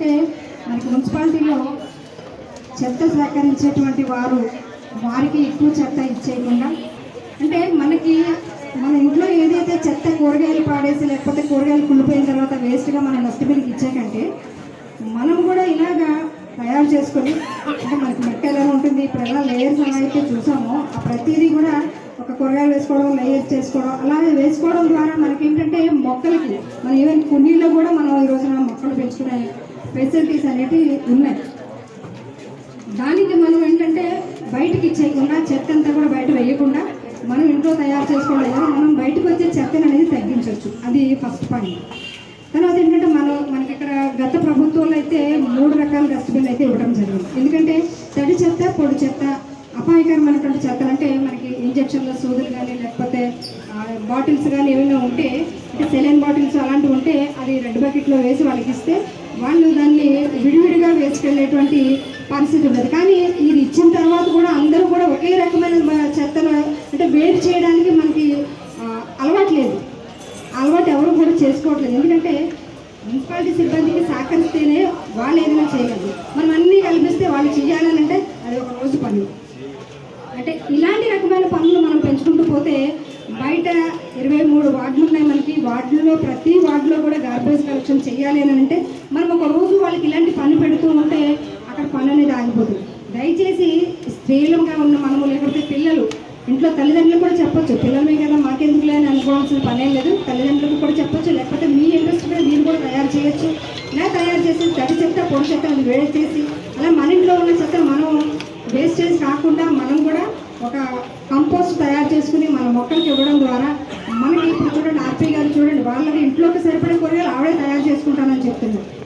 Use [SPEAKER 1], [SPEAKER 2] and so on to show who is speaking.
[SPEAKER 1] అంటే మనకి మున్సిపాలిటీలో చెత్త సేకరించేటువంటి వారు వారికి ఎక్కువ చెత్త ఇచ్చేయకుండా అంటే మనకి మన ఇంట్లో ఏదైతే చెత్త కూరగాయలు పాడేసి లేకపోతే కూరగాయలు కుళ్ళిపోయిన తర్వాత వేస్ట్గా మన డస్ట్బిన్కి ఇచ్చాకంటే మనం కూడా ఇలాగా తయారు చేసుకొని అంటే మనకి మెక్క ఎలా ఉంటుంది ఇప్పుడు ఎలా లేయర్స్ ఎలా అయితే చూసామో ఆ ప్రతిదీ కూడా ఒక కూరగాయలు వేసుకోవడం లేయర్స్ చేసుకోవడం అలాగే వేసుకోవడం ద్వారా మనకి ఏంటంటే మొక్కలకి మనం ఈవెన్ కుండీలో కూడా మనం ఈ రోజున మొక్కలు పెంచుకునే ఫెసిలిటీస్ అనేటివి ఉన్నాయి. దానికి మనం ఏంటంటే బయటికి ఇచ్చేయకుండా చెత్త అంతా కూడా బయట వేయకుండా మనం ఇంట్లో తయారు చేసుకోవడం మనం బయటకు వచ్చే చెత్తను అనేది తగ్గించవచ్చు. అది ఫస్ట్ పాయింట్ తర్వాత ఏంటంటే మనం మనకి ఇక్కడ గత ప్రభుత్వంలో అయితే మూడు రకాల డస్ట్బిన్ అయితే ఇవ్వడం జరిగింది. ఎందుకంటే తడి చెత్త పొడి చెత్త అపాయకరమైనటువంటి చెత్తలు అంటే మనకి ఇంజక్షన్లు సూదులు కానీ లేకపోతే బాటిల్స్ కానీ ఏమైనా ఉంటే అంటే సెలైన్ బాటిల్స్ అలాంటివి ఉంటే అది రెడ్ బకెట్లో వేసి వాళ్ళకి ఇస్తే వాళ్ళు దాన్ని విడివిడిగా వేసుకెళ్ళేటువంటి పరిస్థితి ఉండదు కానీ ఇది ఇచ్చిన తర్వాత కూడా అందరూ కూడా ఒకే రకమైన చెత్తను అంటే వేరు చేయడానికి మనకి అలవాటు లేదు. అలవాటు ఎవరు కూడా చేసుకోవట్లేదు. ఎందుకంటే మున్సిపాలిటీ సిబ్బందికి సహకరిస్తేనే వాళ్ళు ఏదైనా చేయగలరు. మనం అన్నీ కల్పిస్తే వాళ్ళు చేయాలని అంటే అది ఒక రోజు పని. అంటే ఇలాంటి రకమైన పనులు మనం పెంచుకుంటూ పోతే బయట ఇరవై మూడు వార్డులు ఉన్నాయి మనకి. వార్డులో ప్రతి వార్డులో కూడా గార్బేజ్ కలెక్షన్ చేయాలి అని అంటే మనం ఒక రోజు వాళ్ళకి ఇలాంటి పని పెడుతూ ఉంటే అక్కడ పని అనేది ఆగిపోతుంది. దయచేసి స్త్రీలుగా ఉన్న మనము లేకపోతే పిల్లలు ఇంట్లో తల్లిదండ్రులు కూడా చెప్పొచ్చు. పిల్లలమే కదా మాకెందుకులే అని అనుకోవాల్సిన పని ఏం లేదు. తల్లిదండ్రులకు కూడా చెప్పొచ్చు. లేకపోతే మీ ఇంట్రెస్ట్ మీద మీరు కూడా తయారు చేయొచ్చు. ఇలా తయారు చేసి తడి చెత్త పొడి చెత్త అది వేడి చేసి అలా మన ఇంట్లో ఉన్న చెత్త మనం వేస్ట్ చేసి కాకుండా మనం ఒక కంపోస్ట్ తయారు చేసుకుని మన మొక్కలకి ఇవ్వడం ద్వారా మనకి ఇప్పుడు చూడండి ఆర్పీ గారు చూడండి వాళ్ళకి ఇంట్లోకి సరిపడే కూరగాయలు ఆవిడే తయారు చేసుకుంటానని చెప్తున్నారు.